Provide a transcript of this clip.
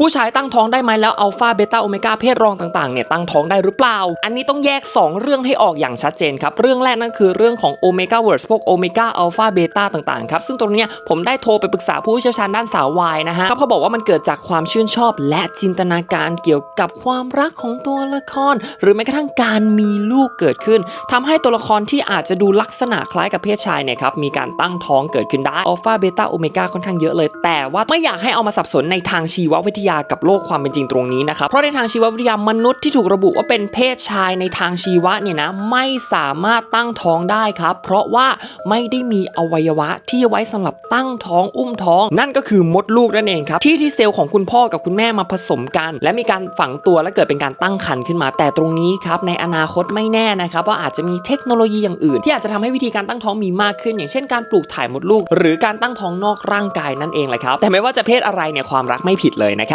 ผู้ชายตั้งท้องได้ไหมแล้วอัลฟาเบต้าโอเมก้าเพศรองต่างๆเนี่ยตั้งท้องได้หรือเปล่า อันนี้ต้องแยก 2 เรื่องให้ออกอย่างชัดเจนครับ เรื่องแรกนั่นคือเรื่องของโอเมก้าเวิร์สพวกโอเมก้าอัลฟาเบต้าต่างๆครับ ซึ่งตรงนี้ผมได้โทรไปปรึกษาผู้เชี่ยวชาญด้านสาววายนะฮะครับเขาบอกว่ามันเกิดจากความชื่นชอบ และจินตนาการเกี่ยวกับความรักของตัวละคร หรือแม้กระทั่งการมีลูกเกิดขึ้นทำให้ตัวละครที่อาจจะดูลักษณะคล้ายกับเพศชายเนี่ยครับมีการตั้งท้องเกิดขึ้นได้อัลฟาเบต้าโอเมก้าค่อนข้างเยอะเลย แต่ว่าไม่อยากให้เอามาสับสนในทางชีววิทยากับโลกความเป็นจริงตรงนี้นะครับ เพราะในทางชีววิทยามนุษย์ที่ถูกระบุว่าเป็นเพศชายในทางชีวะเนี่ยนะไม่สามารถตั้งท้องได้ครับ เพราะว่าไม่ได้มีอวัยวะที่ไว้สำหรับตั้งท้องอุ้มท้อง นั่นก็คือมดลูกนั่นเองครับที่ที่เซลล์ของคุณพ่อกับคุณแม่มาผสมกัน และมีการฝังตัวและเกิดเป็นการตั้งครรภ์ขึ้นมา แต่ตรงนี้ครับในอนาคตไม่แน่นะครับว่าอาจจะมีเทคโนโลยีอย่างอื่น ที่อาจจะทำให้วิธีการตั้งท้องมีมากขึ้น อย่างเช่นการปลูกถ่ายมดลูก หรือการตั้งท้องนอกร่างกายนั่นเองแหละครับแต่ไม่ว่าจะเพศอะไรเนี่ยความรักไม่ผิดเลยนะครับ